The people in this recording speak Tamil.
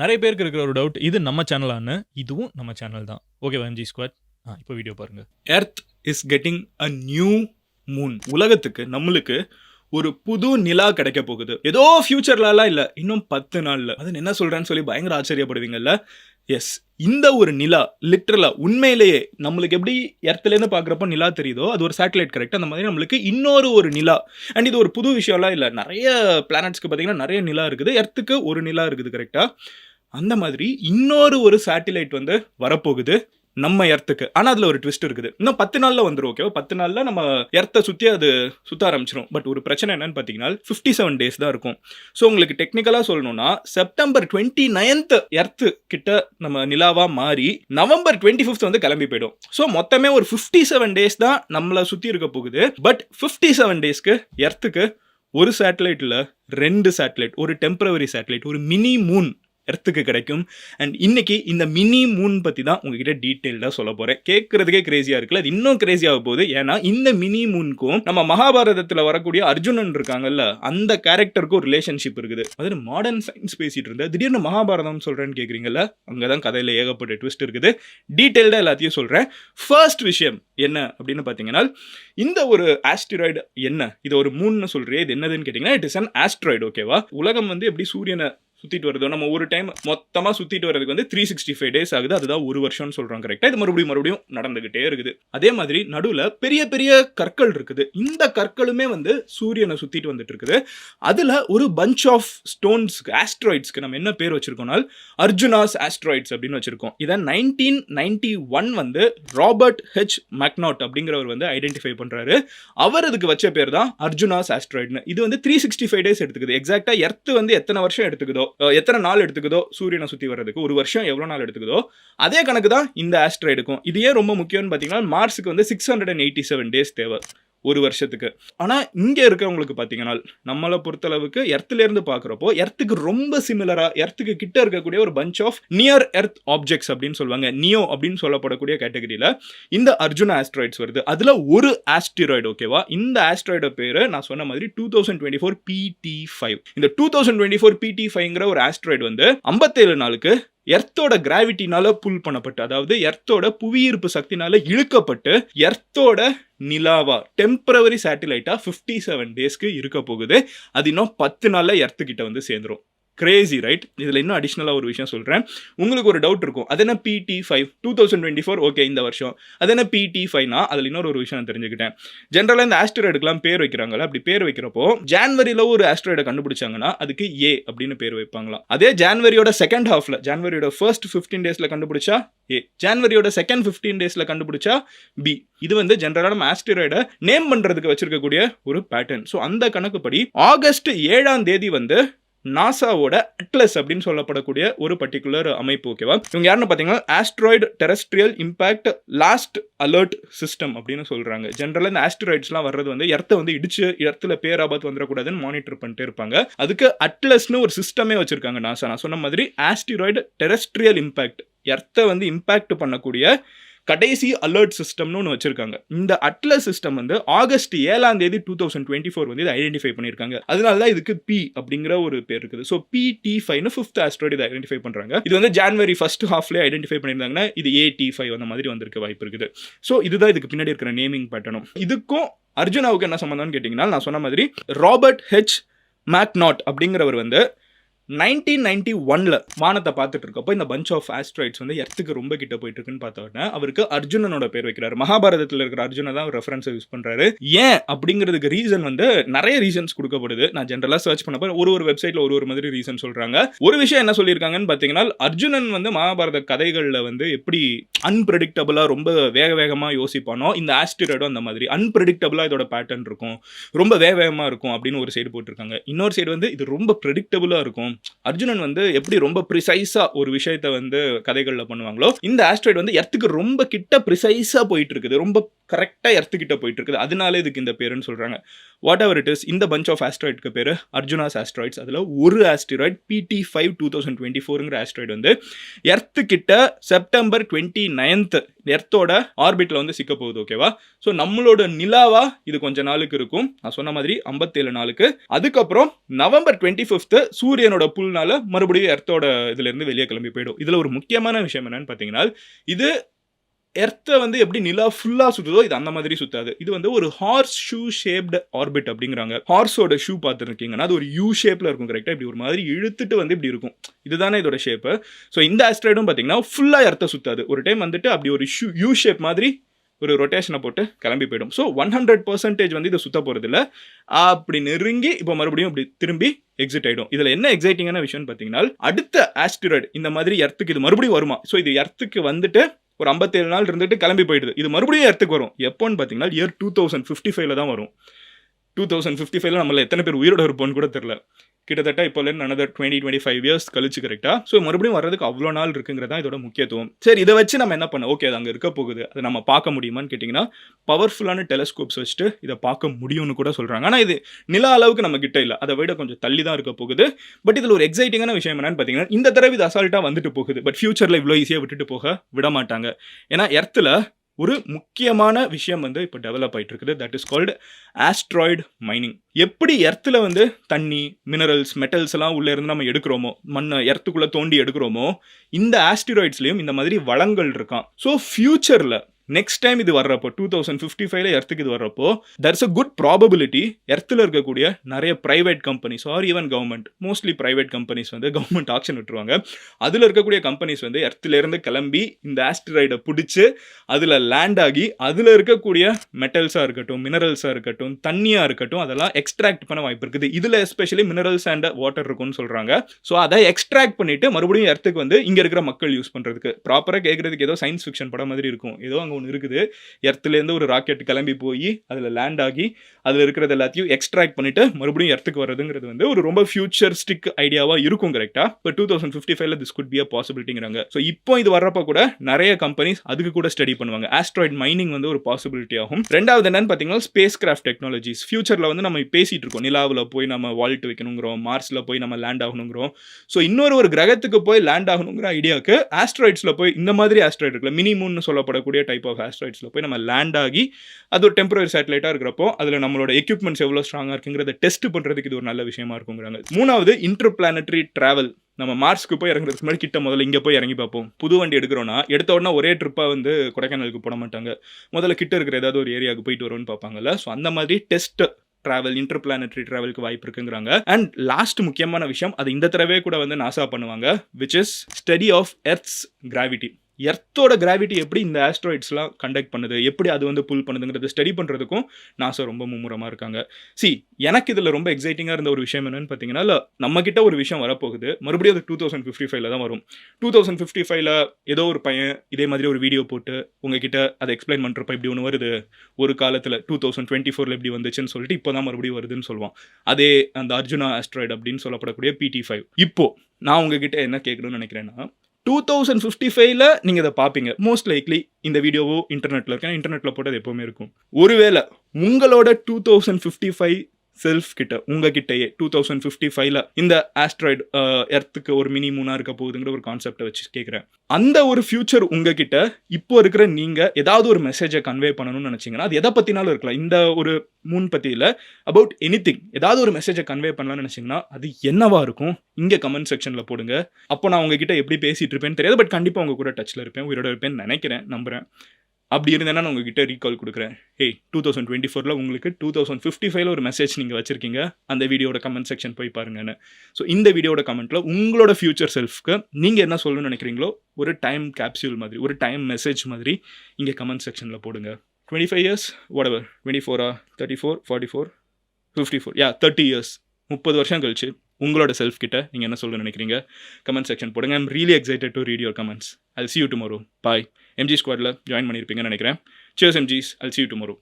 நிறைய பேருக்கு இருக்கிற ஒரு டவுட் இது நம்ம சேனலான்னு இதுவும் நம்ம சேனல் தான். ஓகே எம்ஜி ஸ்குவாட் ஆ இப்போ வீடியோ பாருங்க. Earth is getting a new moon உலகத்துக்கு நம்மளுக்கு ஒரு புது நிலா கிடைக்க போகுது. ஏதோ ஃபியூச்சர்லலாம் இல்லை இன்னும் பத்து நாளில். அது என்ன சொல்கிறேன்னு சொல்லி பயங்கர ஆச்சரியப்படுவீங்கல்ல? எஸ் இந்த ஒரு நிலா லிட்ரலா உண்மையிலேயே நம்மளுக்கு எப்படி எர்த்துலேருந்து பார்க்குறப்போ நிலா தெரியுதோ அது ஒரு சேட்டலைட் கரெக்ட் அந்த மாதிரி நம்மளுக்கு இன்னொரு ஒரு நிலா. அண்ட் இது ஒரு புது விஷயம்லாம் இல்லை நிறைய பிளானட்ஸ்க்கு பார்த்தீங்கன்னா நிறைய நிலா இருக்குது. எர்த்துக்கு ஒரு நிலா இருக்குது கரெக்டாக அந்த மாதிரி இன்னொரு ஒரு சேட்டிலைட் வந்து வரப்போகுது நம்ம எர்த்துக்கு ஆனால் அதில் ஒரு ட்விஸ்ட் இருக்குது. இன்னும் பத்து நாளில் வந்துடும் ஓகேவா பத்து நாளில் நம்ம எர்த்தை சுற்றி அது சுற்ற ஆரம்பிச்சிடும் பட் ஒரு பிரச்சனை என்னன்னு பார்த்தீங்கன்னா ஃபிஃப்டி செவன் டேஸ் தான் இருக்கும். ஸோ உங்களுக்கு டெக்னிக்கலாக சொல்லணும்னா செப்டம்பர் டுவெண்ட்டி நைன்த் எர்த்து கிட்ட நம்ம நிலாவாக மாறி நவம்பர் டுவெண்ட்டி ஃபிஃப்த் வந்து கிளம்பி போயிடும். ஸோ மொத்தமே ஒரு ஃபிஃப்டி செவன் டேஸ் தான் நம்மளை சுற்றி இருக்க போகுது. பட் ஃபிஃப்டி செவன் டேஸ்க்கு எர்த்துக்கு ஒரு சேட்டலைட்டில் ரெண்டு சேட்டலைட் ஒரு டெம்பரவரி சேட்டலைட் ஒரு மினி மூன் எர்த்துக்கு கிடைக்கும். அண்ட் இன்னைக்கு இந்த மினி மூன் பற்றி தான் உங்ககிட்ட டீட்டெயில்டாக சொல்ல போகிறேன் கேட்குறதுக்கே கிரேசியாக இருக்குல்ல? அது இன்னும் கிரேசியாக போகுது. ஏன்னா இந்த மினி மூனுக்கும் நம்ம மகாபாரதத்தில் வரக்கூடிய அர்ஜுனன் இருக்காங்கல்ல அந்த கேரக்டருக்கும் ரிலேஷன்ஷிப் இருக்குது. அது மாடர்ன் சயின்ஸ் பேசிட்டு இருந்தேன். திடீர்னு மகாபாரதம் சொல்கிறேன்னு கேட்குறீங்கல்ல அங்கே தான் கதையில் ஏகப்பட்ட ட்விஸ்ட் இருக்குது. டீட்டெயில்டாக எல்லாத்தையும் சொல்கிறேன் ஃபர்ஸ்ட் விஷயம் என்ன அப்படின்னு பார்த்தீங்கன்னா இந்த ஒரு ஆஸ்டிராய்டு என்ன? இது ஒரு மூணுன்னு சொல்கிறேன் இது என்னதுன்னு கேட்டிங்கன்னா இட் இஸ் அன் ஆஸ்ட்ராய்டு ஓகேவா உலகம் வந்து எப்படி சூரியனை சுற்றிட்டு வருதோ. நம்ம ஒரு டைம் மொத்தமாக சுற்றிட்டு வரதுக்கு வந்து த்ரீ சிக்ஸ்டி ஃபைவ் டேஸ் ஆகுது. அதுதான் ஒரு வருஷம்னு சொல்கிறோம் கரெக்டாக இது மறுபடியும் மறுபடியும் நடந்துகிட்டே இருக்குது. அதே மாதிரி நடுவில் பெரிய பெரிய கற்கள் இருக்குது. இந்த கற்களுமே வந்து சூரியனை சுற்றிட்டு வந்துட்டு இருக்குது. அதில் ஒரு பஞ்ச் ஆஃப் ஸ்டோன்ஸ்க்கு ஆஸ்ட்ராய்ட்ஸ்க்கு நம்ம என்ன பேர் வச்சிருக்கோம்னால் அர்ஜுனாஸ் ஆஸ்ட்ராய்ட்ஸ் அப்படின்னு வச்சிருக்கோம். இதை நைன்டீன் நைன்டி ஒன் வந்து ராபர்ட் ஹெச் மேக்னாட் அப்படிங்கிறவர் வந்து ஐடென்டிஃபை பண்ணுறாரு அவர் அதுக்கு வச்ச பேர் தான் அர்ஜுனாஸ் ஆஸ்ட்ராய்ட்னு இது வந்து த்ரீ சிக்ஸ்டி ஃபைவ் டேஸ் எடுத்துக்குது எக்ஸாக்டாக எர்த்து வந்து எத்தனை வருஷம் எடுத்துக்குதோ? எத்தனை நாள் எடுத்துக்குதோ சூரியனை சுற்றி வர்றதுக்கு? ஒரு வருஷம் எவ்வளோ நாள் எடுத்துக்குதோ அதே கணக்கு தான் இந்த ஆஸ்ட்ராய்டுக்கும் இது ஏன் ரொம்ப முக்கியம்னு பார்த்தீங்கன்னா மார்ஸுக்கு வந்து six hundred and eighty seven days தேவை. ஒரு வருஷத்துக்கு. ஆனால் இங்கே இருக்கிறவங்களுக்கு பார்த்தீங்கன்னா நம்மளை பொறுத்தளவுக்கு எர்த்துலேருந்து பார்க்குறப்போ எர்த்துக்கு ரொம்ப சிமிலராக எர்த்துக்கு கிட்ட இருக்கக்கூடிய ஒரு bunch of near earth objects அப்படின்னு சொல்லுவாங்க. நியோ அப்படின்னு சொல்லப்படக்கூடிய கேட்டகரியில் இந்த அர்ஜுனா ஆஸ்ட்ராய்ட்ஸ் வருது. அதில் ஒரு ஆஸ்டிராய்டு ஓகேவா இந்த ஆஸ்ட்ராய்டோட பேர் நான் சொன்ன மாதிரி two thousand twenty four PT five இந்த two thousand twenty four PT ஃபைவ்ங்கிற ஒரு ஆஸ்ட்ராய்டு வந்து ஐம்பத்தேழு நாளுக்கு எர்த்தோட கிராவிட்டினால புல் பண்ணப்பட்டு அதாவது எர்த்தோட புவியீர்ப்பு சக்தினால இழுக்கப்பட்டு எர்த்தோட நிலாவா டெம்பரவரி சேட்டிலைட்டா ஃபிஃப்டி செவன் டேஸ்க்கு இருக்க போகுது. அது இன்னும் பத்து நாள்ல எர்த்துக்கிட்ட வந்து சேர்ந்துரும். கிரேசி ரைட் இதில் இன்னும் அடிஷ்னலாக ஒரு விஷயம் சொல்கிறேன் உங்களுக்கு ஒரு டவுட் இருக்கும். அது என்ன PT five two thousand twenty four okay இந்த வருஷம். அது என்ன பிடி ஃபைவ்னா அதில் இன்னொரு ஒரு விஷயம் நான் தெரிஞ்சுக்கிட்டேன். ஜென்ரலாக இந்த ஆஸ்ட்ராய்டுக்கெலாம் பேர் வைக்கிறாங்களா அப்படி பேர் வைக்கிறப்போ ஜான்வரியில் ஒரு ஆஸ்ட்ராய்டை கண்டுபிடிச்சாங்கன்னா அதுக்கு ஏ அப்படின்னு பேர் வைப்பாங்களாம். அதே ஜான்வரியோட செகண்ட் ஹாஃபில் ஜான்வரியோட ஃபர்ஸ்ட் ஃபிஃப்டீன் டேஸில் கண்டுபிடிச்சா ஏ ஜான்வரியோட செகண்ட் ஃபிஃப்டீன் டேஸில் கண்டுபிடிச்சா பி இது வந்து ஜென்ரலாக நம்ம ஆஸ்டிராய்டை நேம் பண்ணுறதுக்கு வச்சிருக்கக்கூடிய ஒரு பேட்டர்ன் ஸோ அந்த கணக்குப்படி ஆகஸ்ட் ஏழாம் தேதி வந்து நாசாவோட அட்லஸ் அப்படின்னு சொல்லப்படக்கூடிய ஒரு பர்டிகுலர் அமைப்பு ஓகேவா இவங்க யாருன்னு பார்த்தீங்கன்னா asteroid terrestrial impact last alert system அப்படின்னு சொல்கிறாங்க ஜென்ரலாக இந்த ஆஸ்ட்ராய்ட்ஸ்லாம் வர்றது வந்து இடத்த வந்து இடிச்சு இடத்துல பேராபத்து வந்துடக்கூடாதுன்னு மானிட்டர் பண்ணிட்டு இருப்பாங்க. அதுக்கு அட்லஸ்னு ஒரு சிஸ்டமே வச்சுருக்காங்க நாசா நான் சொன்ன மாதிரி ஆஸ்டிராய்டு டெரஸ்ட்ரியல் இம்பாக்ட் எர்த்தை வந்து இம்பாக்ட் பண்ணக்கூடிய கடைசி அலர்ட் சிஸ்டம்னு ஒன்று வச்சிருக்காங்க. இந்த அட்லஸ் சிஸ்டம் வந்து ஆகஸ்ட் ஏழாம் தேதி டூ தௌசண்ட் டுவெண்ட்டி ஃபோர் வந்து இதை ஐடென்டிஃபை பண்ணியிருக்காங்க. அதனால தான் இதுக்கு பி அப்படிங்கிற ஒரு பேர் இருக்குது. ஸோ பி டி ஃபைவ்னு ஃபிஃப்த் ஆஸ்ட்ராய்டு இதை ஐடென்டிஃபை பண்ணுறாங்க இது வந்து ஜான்வரி ஃபர்ஸ்ட் ஹாஃப்லேயே ஐடென்டிஃபை பண்ணியிருந்தாங்கன்னா இது ஏ டி ஃபைவ் அந்த மாதிரி வந்திருக்க வாய்ப்பு இருக்குது. ஸோ இதுதான் இதுக்கு பின்னாடி இருக்கிற நேமிங் பேட்டர்னும் இதுக்கும் அர்ஜுனாவுக்கு என்ன சம்மந்தம்னு கேட்டிங்கன்னா நான் சொன்ன மாதிரி ராபர்ட் ஹெச் மேக்நாட் அப்படிங்கிறவர் வந்து நைன்டீன் நைன்டி ஒன்ல வானத்தை பார்த்துட்டு இருக்கப்போ இந்த பஞ்ச் ஆஃப் ஆஸ்ட்ராய்ட்ஸ் வந்து எர்த்துக்கு ரொம்ப கிட்ட போயிட்டு இருக்குன்னு பார்த்த உடனே அவருக்கு அர்ஜுனனோட பேர் வைக்கிறாரு. மகாபாரதத்தில் இருக்கிற அர்ஜுனை தான் ரெஃபரன்ஸை யூஸ் பண்றாரு. ஏன் அப்படிங்கிறதுக்கு ரீசன் வந்து நிறைய ரீசன்ஸ் கொடுக்கப்படுது. நான் ஜென்ரலாக சர்ச் பண்ணப்போ ஒரு ஒரு வெப்சைட்ல ஒரு ஒரு மாதிரி ரீசன் சொல்றாங்க. ஒரு விஷயம் என்ன சொல்லியிருக்காங்கன்னு பார்த்தீங்கன்னா அர்ஜுனன் வந்து மகாபாரத கதைகளில் வந்து எப்படி அன்பிரடிக்டபுளாக ரொம்ப வேக வேகமாக யோசிப்பானோ இந்த ஆஸ்டிராய்டும் அந்த மாதிரி அன்பிரடிக்டபுளாக இதோட பேட்டர்ன் இருக்கும். ரொம்ப வேக வேகமாக இருக்கும் அப்படின்னு ஒரு சைடு போட்டிருக்காங்க. இன்னொரு சைடு வந்து இது ரொம்ப ப்ரெடிக்டபுளாக இருக்கும். அர்ஜுனன் வந்து எப்படி ரொம்ப ப்ரிசைஸா ஒரு விஷயத்த வந்து கதைகளில் பண்ணுவாங்களோ இந்த ஆஸ்ட்ராய்டு வந்து எர்த்துக்கு ரொம்ப கிட்ட ப்ரிசைஸா போயிட்டு இருக்குது ரொம்ப கரெக்டாக எர்த்துக்கிட்ட போயிட்டு இருக்குது அதனால இதுக்கு இந்த பேருன்னு சொல்றாங்க. வாட் எவர் இட் இஸ் இந்த பஞ்ச் ஆஃப் ஆஸ்ட்ராய்டுக்கு பேர் அர்ஜுனாஸ் ஆஸ்ட்ராய்ட்ஸ் அதில் ஒரு asteroid PT five two thousand twenty ஃபோருங்கிற asteroid வந்து எர்த்து கிட்ட செப்டம்பர் டுவெண்ட்டி நைன்த் எர்த்தோட ஆர்பிட்ல வந்து சிக்க போகுது ஓகேவா ஸோ நம்மளோட நிலாவா இது கொஞ்ச நாளுக்கு இருக்கும். நான் சொன்ன மாதிரி ஐம்பத்தேழு நாளுக்கு. அதுக்கப்புறம் நவம்பர் டுவெண்ட்டி ஃபிஃப்த்து சூரியனோட புல்னால மறுபடியும் எர்த்தோட இதுலேருந்து வெளியே கிளம்பி போயிடும். இதில் ஒரு முக்கியமான விஷயம் என்னன்னு பார்த்தீங்கன்னா இது எர்த்தை வந்து எப்படி நிலா ஃபுல்லாக சுற்றுதோ இது அந்த மாதிரி சுற்றாது இது வந்து ஒரு ஹார்ஸ் ஷூ ஷேப்டு ஆர்பிட் அப்படிங்கிறாங்க. ஹார்ஸோட ஷூ பார்த்துருக்கீங்கன்னா அது ஒரு யூ ஷேப்பில் இருக்கும் கரெக்டாக இப்படி ஒரு மாதிரி இழுத்துட்டு வந்து இப்படி இருக்கும். இதுதானே இதோட ஷேப்பு ஸோ இந்த ஆஸ்ட்ராய்டும் பார்த்தீங்கன்னா ஃபுல்லாக எர்த்தை சுற்றாது ஒரு டைம் வந்துட்டு அப்படி ஒரு ஷூ யூ ஷேப் மாதிரி ஒரு ரொட்டேஷனை போட்டு கிளம்பி போயிடும். ஸோ ஒன் ஹண்ட்ரட் பர்சன்டேஜ் வந்து இதை சுற்ற போகிறது இல்லை அப்படி நெருங்கி இப்போ மறுபடியும் இப்படி திரும்பி எக்ஸிட் ஆகிடும் இதில் என்ன எக்ஸைட்டிங்கான விஷயம்னு பார்த்தீங்கன்னா அடுத்த ஆஸ்டிராய்டு இந்த மாதிரி எர்த்துக்கு இது மறுபடியும் வருமா? ஸோ இது எர்த்துக்கு வந்துட்டு ஒரு ஐம்பத்தேழு நாள் இருந்துட்டு கிளம்பி போயிடுது. இது மறுபடியும் எர்த்துக்கு வரும். எப்போன்னு பார்த்தீங்கன்னா இயர் டூ தௌசண்ட் ஃபிஃப்டி ஃபைவ்ல தான் வரும். டூ தௌசண்ட் ஃபிஃப்டி ஃபைவ்ல நம்மள எத்தனை பேர் உயிரோட இருப்போம்னு கூட தெரில கிட்டத்தட்ட இப்போ another twenty twenty five years கழிச்சு கரெக்டாக ஸோ மறுபடியும் வர்றதுக்கு அவ்வளோ நாள் இருக்குங்கிறது தான் இதோட முக்கியத்துவம். சரி இதை வச்சு நம்ம என்ன பண்ண ஓகே அது அங்கே இருக்க போகுது. அதை நம்ம பார்க்க முடியுமான்னு கேட்டிங்கன்னா பவர்ஃபுல்லான டெலஸ்கோப்ஸ் வச்சுட்டு இதை பார்க்க முடியும்னு கூட சொல்கிறாங்க ஆனால் இது நில அளவுக்கு நம்ம கிட்ட இல்லை. அதை விட கொஞ்சம் தள்ளி தான் இருக்க போகுது. பட் இதில் ஒரு எக்ஸைட்டிங்கான விஷயம் என்னன்னு பார்த்தீங்கன்னா இந்த தடவை இது அசால்ட்டாக வந்துட்டு போகுது. பட் ஃபியூச்சரில் இவ்வளோ ஈஸியாக விட்டுட்டு போக விட மாட்டாங்க. ஏன்னா எர்த்தில் ஒரு முக்கியமான விஷயம் வந்து இப்போ டெவலப் ஆகிட்டு இருக்குது that is called asteroid mining எப்படி எர்த்தில் வந்து தண்ணி மினரல்ஸ் மெட்டல்ஸ் எல்லாம் உள்ளே இருந்து நம்ம எடுக்கிறோமோ மண்ணை எர்த்துக்குள்ளே தோண்டி எடுக்கிறோமோ இந்த ஆஸ்டிராய்ட்ஸ்லேயும் இந்த மாதிரி வளங்கள் இருக்கான் ஸோ ஃப்யூச்சரில் நெக்ஸ்ட் டைம் இது வர்றப்போ டூ தௌசண்ட் ஃபிஃப்டி ஃபைவ்ல எர்த்துக்கு இது வர்றப்போ தர்ஸ் அ குட் ப்ராபபிலிட்டி எர்த்தில் இருக்கக்கூடிய நிறைய private companies or even government mostly private companies வந்து கவர்மெண்ட் ஆக்ஷன் விட்டுருவாங்க. அதில் இருக்கக்கூடிய கம்பெனிஸ் வந்து எர்த்துலேருந்து கிளம்பி இந்த ஆஸ்ட்ராய்டை பிடிச்சி அதில் லேண்ட் ஆகி அதில் இருக்கக்கூடிய மெட்டல்ஸாக இருக்கட்டும் மினரல்ஸாக இருக்கட்டும் தண்ணியாக இருக்கட்டும் அதெல்லாம் எக்ஸ்ட்ராக்ட் பண்ண வாய்ப்பு இருக்குது. இதில் எஸ்பெஷலி மினரல்ஸ் அண்ட் வாட்டர் இருக்கும்னு சொல்கிறாங்க ஸோ அதை எக்ஸ்ட்ராக்ட் பண்ணிட்டு மறுபடியும் எர்த்துக்கு வந்து இங்கே இருக்கிற மக்கள் யூஸ் பண்ணுறதுக்கு ப்ராப்பராக கேட்குறதுக்கு ஏதோ சயின்ஸ் ஃபிக்ஷன் படம் மாதிரி இருக்கும். ஏதோ அங்கே ஒன்று இருக்குது. எர்த்துலேருந்து ஒரு ராக்கெட் கிளம்பி போய் அதில் லேண்ட் ஆகி அதில் இருக்கிறது எல்லாத்தையும் எக்ஸ்ட்ராக்ட் பண்ணிட்டு மறுபடியும் எர்த்துக்கு வர்றதுங்கிறது வந்து ஒரு ரொம்ப ஃபியூச்சரிஸ்டிக் ஐடியாவாக இருக்கும் கரெக்டாக இப்போ டூ தௌசண்ட் ஃபிஃப்டி ஃபைவ்ல திஸ் குட் பி அ பாசிபிலிட்டிங்கிறாங்க ஸோ இப்போ இது வர்றப்ப கூட நிறைய கம்பெனிஸ் அதுக்கு கூட ஸ்டடி பண்ணுவாங்க. ஆஸ்ட்ராய்ட் மைனிங் வந்து ஒரு பாசிபிலிட்டி ஆகும். ரெண்டாவது என்னன்னு பார்த்தீங்கன்னா ஸ்பேஸ் கிராஃப்ட் டெக்னாலஜிஸ் ஃபியூச்சரில் வந்து நம்ம பேசிட்டு இருக்கோம். நிலாவில் போய் நம்ம வால்ட் வைக்கணுங்கிறோம். மார்ஸில் போய் நம்ம லேண்ட் ஆகணுங்கிறோம். ஸோ இன்னொரு ஒரு கிரகத்துக்கு போய் லேண்ட் ஆகணுங்கிற ஐடியாவுக்கு ஆஸ்ட்ராய்ட்ஸில் போய் இந்த மாதிரி ஆஸ்ட்ராய்டு இருக்குல்ல மினிமூன்னு சொல்லப்படக்கூடிய டைப் ஆஃப் ஆஸ்ட்ராய்ட்ஸில் போய் நம்ம லேண்ட் ஆகி அது ஒரு டெம்பரரி சேட்டலைட்டாக இருக்கிறப்போ அதில் நம்மளோட எக்யூப்மெண்ட்ஸ் எவ்வளோ ஸ்ட்ராங்காக இருக்குங்கிறத டெஸ்ட் பண்ணுறதுக்கு இது ஒரு நல்ல விஷயமா இருக்குங்கிறாங்க. மூணாவது இன்டர் பிளானட்டரி ட்ராவல் நம்ம மார்ஸ்க்கு போய் இறங்குறதுக்கு முன்னாடி கிட்ட முதல்ல இங்கே போய் இறங்கி பார்ப்போம். புது வண்டி எடுக்கிறோன்னா எடுத்த உடனே ஒரே ட்ரிப்பாக வந்து கொடைக்கானலுக்கு போட மாட்டாங்க. முதல்ல கிட்ட இருக்கிற ஏதாவது ஒரு ஏரியாவுக்கு போயிட்டு வரும்னு பார்ப்பாங்கல்ல. ஸோ அந்த மாதிரி டெஸ்ட் ட்ராவல் இன்டர் பிளானட்ரி ட்ராவலுக்கு வாய்ப்பு இருக்குங்கிறாங்க. அண்ட் லாஸ்ட் முக்கியமான விஷயம் அது இந்த தடவை கூட வந்து நாசா பண்ணுவாங்க which is study of earth's gravity எர்த்தோட gravity எப்படி இந்த ஆஸ்ட்ராய்ட்ஸ்லாம் கண்டக்ட் பண்ணுது? எப்படி அது வந்து புல் பண்ணுதுங்கிறத ஸ்டடி பண்ணுறதுக்கும் நாசா ரொம்ப மும்முரமாக இருக்காங்க. சி எனக்கு இதில் ரொம்ப எக்ஸைட்டிங்காக இருந்த ஒரு விஷயம் என்னன்னு பார்த்தீங்கன்னா இல்லை நம்மக்கிட்ட ஒரு விஷயம் வரப்போகுது. மறுபடியும் அது டூ தௌசண்ட் ஃபிஃப்டி ஃபைவ்ல தான் வரும். டூ தௌசண்ட் ஃபிஃப்டி ஃபைவ்ல ஏதோ ஒரு பையன் இதே மாதிரி ஒரு வீடியோ போட்டு உங்ககிட்ட அதை எக்ஸ்பிளைன் பண்ணுறப்ப இப்படி ஒன்று வருது. ஒரு காலத்தில் டூ தௌசண்ட் டுவெண்ட்டி ஃபோரில் இப்படி வந்துச்சுன்னு சொல்லிட்டு இப்போ தான் மறுபடியும் வருதுன்னு சொல்லுவான். அதே அந்த அர்ஜுனா ஆஸ்ட்ராய்டு அப்படின்னு சொல்லப்படக்கூடிய பிடி ஃபைவ் இப்போ நான் உங்ககிட்ட என்ன கேட்கணும்னு நினைக்கிறேன்னா டூ தௌசண்ட் ஃபிஃப்டி ஃபைவ்ல நீங்கள் இதை பார்ப்பீங்க. மோஸ்ட் லைக்லி இந்த வீடியோவோ இன்டர்நெட்டில் இருக்கு? இன்டர்நெட்டில் போட்டு அது எப்போவுமே இருக்கும். ஒருவேளை உங்களோட two thousand fifty five self கிட்ட உங்ககிட்டயே டூ தௌசண்ட் ஃபிஃப்டி ஃபைவ்ல இந்த ஆஸ்ட்ராய்டு எர்த்துக்கு ஒரு மினி மூணா இருக்க போகுதுங்கிற ஒரு கான்செப்டை வச்சு கேட்குறேன் அந்த ஒரு ஃபியூச்சர் உங்ககிட்ட இப்போ இருக்கிற நீங்க ஏதாவது ஒரு மெசேஜை கன்வே பண்ணணும்னு நினைச்சீங்கன்னா அது எதை பத்தினாலும் இருக்கலாம். இந்த ஒரு மூன் பத்தி அபவுட் எனி ஏதாவது ஒரு மெசேஜை கன்வே பண்ணலாம்னு நினைச்சீங்கன்னா அது என்னவா இருக்கும்? இங்க கமெண்ட் செக்ஷன்ல போடுங்க. அப்போ நான் உங்ககிட்ட எப்படி பேசிட்டு இருப்பேன்னு தெரியாது பட் கண்டிப்பா உங்க கூட டச்ல இருப்பேன் உயிரோட இருப்பேன்னு நினைக்கிறேன் நம்புறேன். அப்படி இருந்தேன்னா நான் உங்ககிட்ட ரீகால் கொடுக்குறேன். ஏய் டூ தௌசண்ட் டுவெண்ட்டி ஃபோரில் உங்களுக்கு டூ தௌசண்ட் ஃபிஃப்டி ஃபைவ்ல ஒரு மெசேஜ் நீங்கள் வச்சிருக்கீங்க. அந்த வீடியோட கமெண்ட் செக்ஷன் போய் பாருங்கன்னு. ஸோ இந்த வீடியோட கமெண்ட்டில் உங்களோட ஃபியூச்சர் செல்ஃப்க்கு நீங்கள் என்ன சொல்லணும்னு நினைக்கிறீங்களோ ஒரு டைம் கேப்சியூல் மாதிரி ஒரு டைம் மெசேஜ் மாதிரி இங்கே கமெண்ட் செக்ஷனில் போடுங்க. Twenty five years whatever twenty ஃபோரா thirty four forty four fifty four யா தேர்ட்டி இயர்ஸ் முப்பது வருஷம் கழிச்சு. உங்களோட செல்ஃப் கிட்ட நீங்கள் என்ன சொல்ல நினைக்கிறீங்க? கமெண்ட் செக்ஷன் போடுங்க. I'm really excited to read your comments I'll see you tomorrow bye MG ஸ்குவாடில் join பண்ணியிருப்பீங்கன்னு நினைக்கிறேன். Cheers MGs I'll see you tomorrow